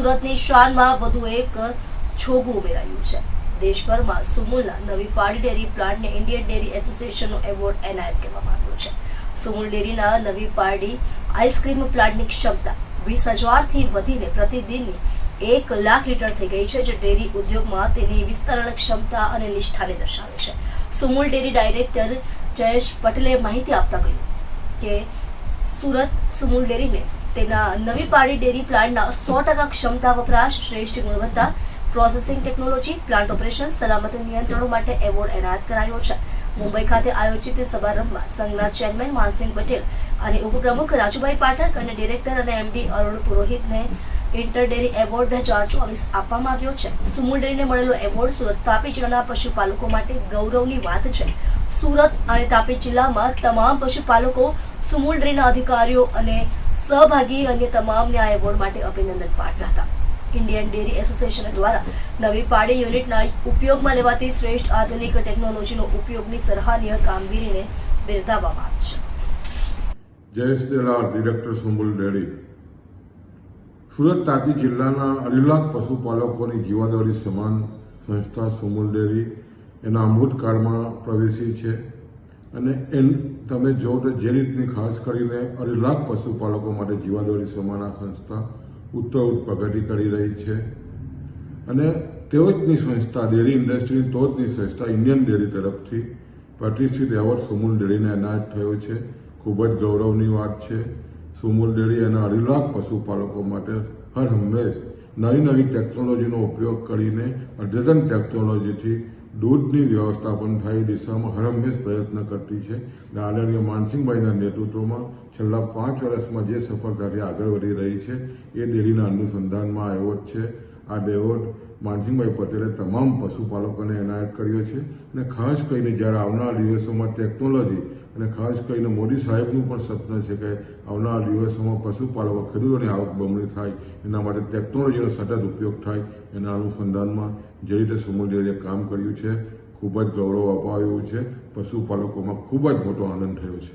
સુરતની શાનમાં વધુ એક છોગું ઉમેરાયું છે. દેશભરમાં સુમુલના નવી પાડી ડેરી પ્લાન્ટને ઇન્ડિયન ડેરી એસોસિએશનનો એવોર્ડ એનાયત કરવામાં આવ્યો છે. સુમુલ ડેરીના નવી પારડી આઈસ્ક્રીમ પ્લાન્ટની ક્ષમતા વીસ હજારથી વધીને પ્રતિદિનની એક લાખ લીટર થઈ ગઈ છે, જે ડેરી ઉદ્યોગમાં તેની વિસ્તરણ ક્ષમતા અને નિષ્ઠાને દર્શાવે છે. સુમુલ ડેરી ડાયરેક્ટર જયેશ પટેલે માહિતી આપતા કહ્યું કે સુરત સુમુલ ડેરીને તેના નવી પાડી ડેરી પ્લાન્ટના સો ટકા ક્ષમતા વપરાશ, શ્રેષ્ઠ ગુણવત્તા પ્રોસેસિંગ ટેકનોલોજી પ્લાન્ટ ઓપરેશન સલામત નિયંત્રણો માટે એવોર્ડ એનાયત કરાયો છે. મુંબઈ ખાતે આયોજિત સમારંભમાં સંઘના ચેરમેન માનસિંહ પટેલ અને ઉપપ્રમુખ રાજુભાઈ પાઠક અને ડિરેક્ટર અને એમડી અરુણ પુરોહિતને ઇન્ટર ડેરી એવોર્ડ બે હજાર ચોવીસ આપવામાં આવ્યો છે. સુમુલ ડેરીને મળેલો એવોર્ડ સુરત તાપી જિલ્લાના પશુપાલકો માટે ગૌરવની વાત છે. સુરત અને તાપી જિલ્લામાં તમામ પશુપાલકો, સુમુલ ડેરીના અધિકારીઓ અને સહભાગી અન્ય તમામને આ એવોર્ડ માટે અભિનંદન પાઠવ્યા હતા. ઇન્ડિયન ડેરી એસોસિએશન દ્વારા નવી પાડી યુનિટના ઉપયોગમાં લેવાતી શ્રેષ્ઠ આધુનિક ટેકનોલોજીનો ઉપયોગની સરાહનીય કામગીરીને બિરદાવવામાં આવી છે. જયેશ દેલાર ડિરેક્ટર સુમુલ ડેરી સુરત તાપી જિલ્લાના અઢી પશુપાલકોની જીવાદોરી સમાન સંસ્થા સુમુલ ડેરી એના અમૃતકાળમાં પ્રવેશી છે. અને એન તમે જો તો જે રીતની ખાસ કરીને અઢી લાખ પશુપાલકો માટે જીવાદોરી સમાના સંસ્થા ઉત્તર પ્રગતિ કરી રહી છે. અને તેઓ જની સંસ્થા, ડેરી ઇન્ડસ્ટ્રીની જની સંસ્થા, ઇન્ડિયન ડેરી તરફથી પ્રતિષ્ઠિત એવોર્ડ સુમૂલ ડેરીને એનાયત થયો છે. ખૂબ જ ગૌરવની વાત છે. સુમુલ ડેરી એના અઢી લાખ પશુપાલકો માટે હર હંમેશ નવી નવી ટેકનોલોજીનો ઉપયોગ કરીને અદ્યતન ટેકનોલોજીથી દૂધની વ્યવસ્થાપન થાય એ દિશામાં હર પ્રયત્ન કરતી છે. અને આદરણીય માનસિંહભાઈના નેતૃત્વમાં છેલ્લા પાંચ વર્ષમાં જે સફળતાથી આગળ વધી રહી છે, એ ડેરીના અનુસંધાનમાં આવ્યો છે. આ એવોર્ડ માનસિંહભાઈ પટેલે તમામ પશુપાલકોને એનાયત કર્યો છે અને ખાસ કરીને જ્યારે આવનારા દિવસોમાં ટેકનોલોજી અને ખાસ કરીને મોદી સાહેબનું પણ સપનું છે કે આવનારા દિવસોમાં પશુપાલકો ખેડૂતોની આવક બમણી થાય, એના માટે ટેકનોલોજીનો સતત ઉપયોગ થાય, એના અનુસંધાનમાં જે રીતે સુમુલ ડેરીએ કામ કર્યું છે, ખૂબ જ ગૌરવ અપાવ્યું છે, પશુપાલકોમાં ખૂબ જ મોટો આનંદ થયો છે.